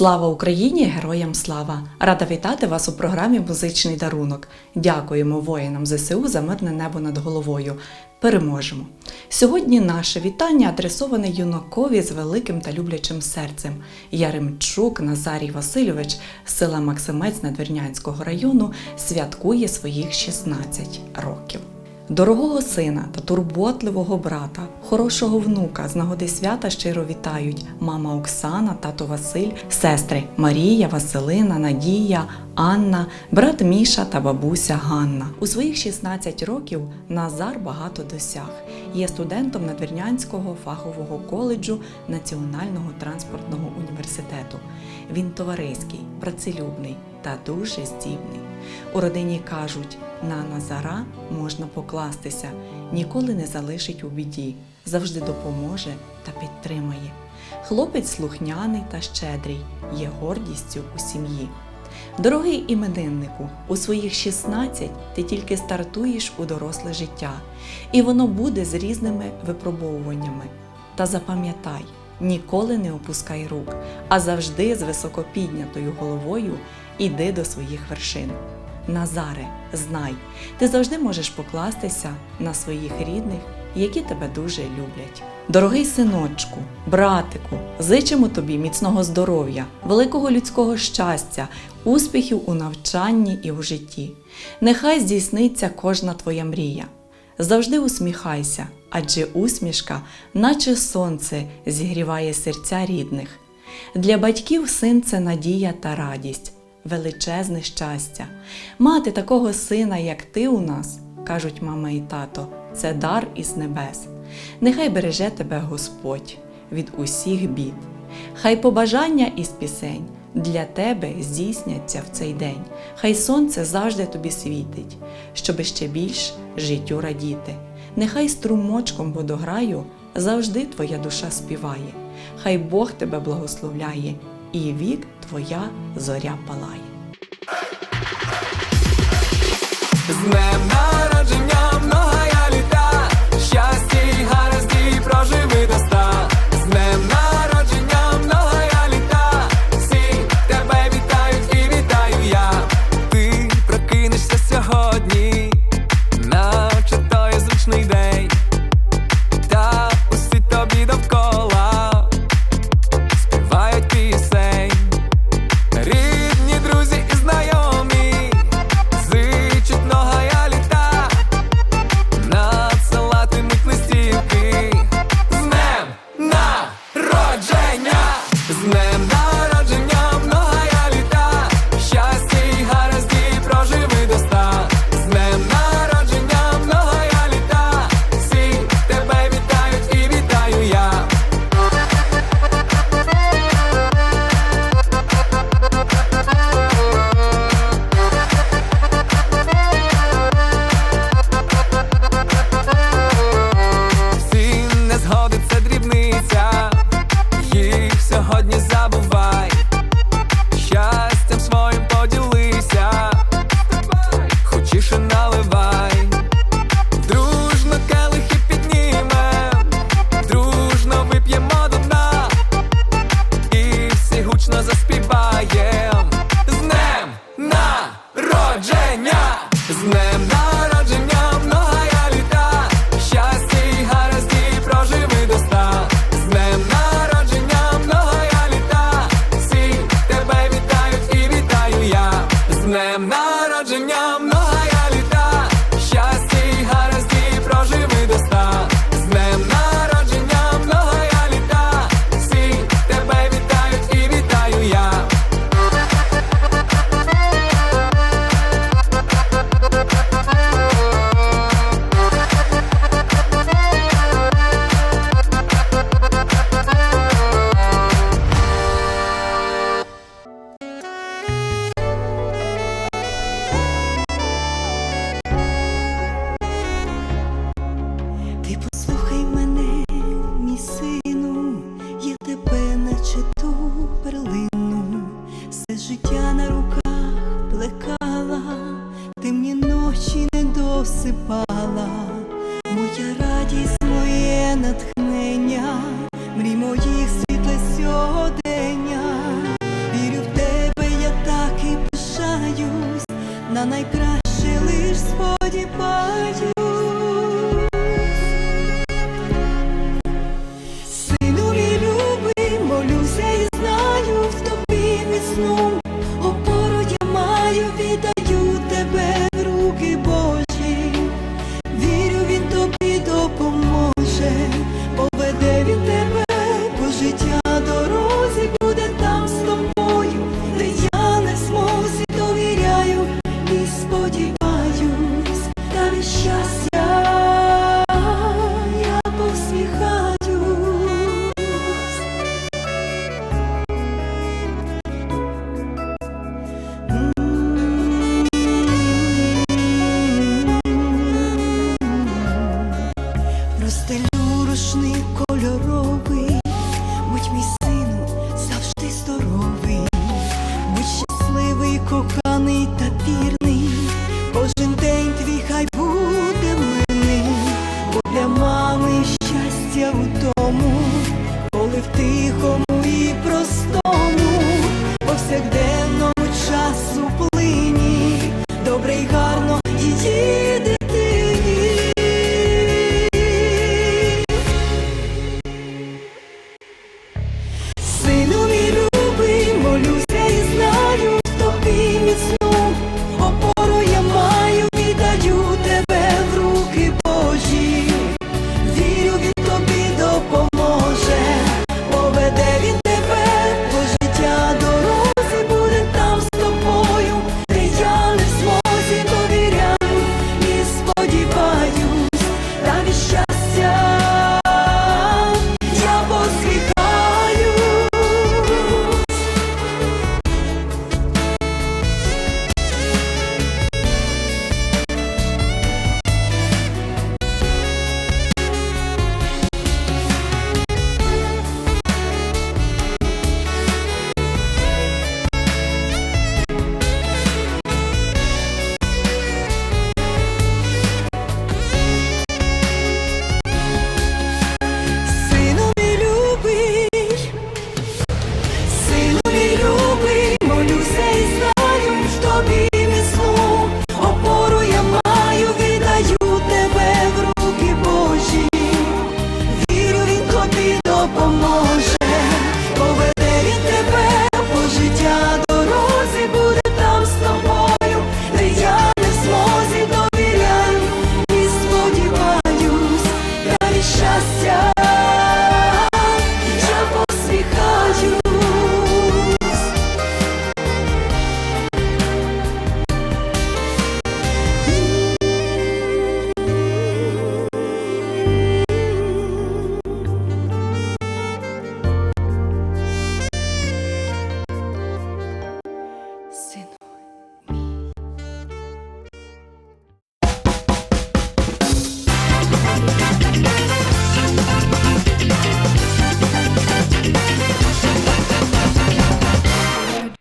Слава Україні! Героям слава! Рада вітати вас у програмі Музичний дарунок. Дякуємо воїнам ЗСУ за мирне небо над головою. Переможемо! Сьогодні наше вітання адресоване юнакові з великим та люблячим серцем. Яремчук Назарій Васильович з села Максимець Надвірнянського району святкує своїх 16 років. Дорогого сина та турботливого брата, хорошого внука з нагоди свята щиро вітають мама Оксана, тато Василь, сестри Марія, Василина, Надія, Анна, брат Міша та бабуся Ганна. У своїх 16 років Назар багато досяг. Є студентом Надвірнянського фахового коледжу Національного транспортного університету. Він товариський, працелюбний та дуже здібний. У родині кажуть, на Назара можна покластися, ніколи не залишить у біді, завжди допоможе та підтримає. Хлопець слухняний та щедрий, є гордістю у сім'ї. Дорогий імениннику, у своїх 16 ти тільки стартуєш у доросле життя, і воно буде з різними випробовуваннями. Та запам'ятай, ніколи не опускай рук, а завжди з високо піднятою головою іди до своїх вершин. Назаре, знай, ти завжди можеш покластися на своїх рідних, які тебе дуже люблять. Дорогий синочку, братику, зичимо тобі міцного здоров'я, великого людського щастя, успіхів у навчанні і у житті. Нехай здійсниться кожна твоя мрія. Завжди усміхайся, адже усмішка, наче сонце, зігріває серця рідних. Для батьків син це надія та радість, величезне щастя. Мати такого сина, як ти у нас, кажуть мама і тато, це дар із небес. Нехай береже тебе Господь від усіх бід. Хай побажання із пісень для тебе здійсняться в цей день. Хай сонце завжди тобі світить, щоби ще більш життю радіти. Нехай струмочком водограю завжди твоя душа співає. Хай Бог тебе благословляє, і вік твоя зоря палає. З днем народження なないく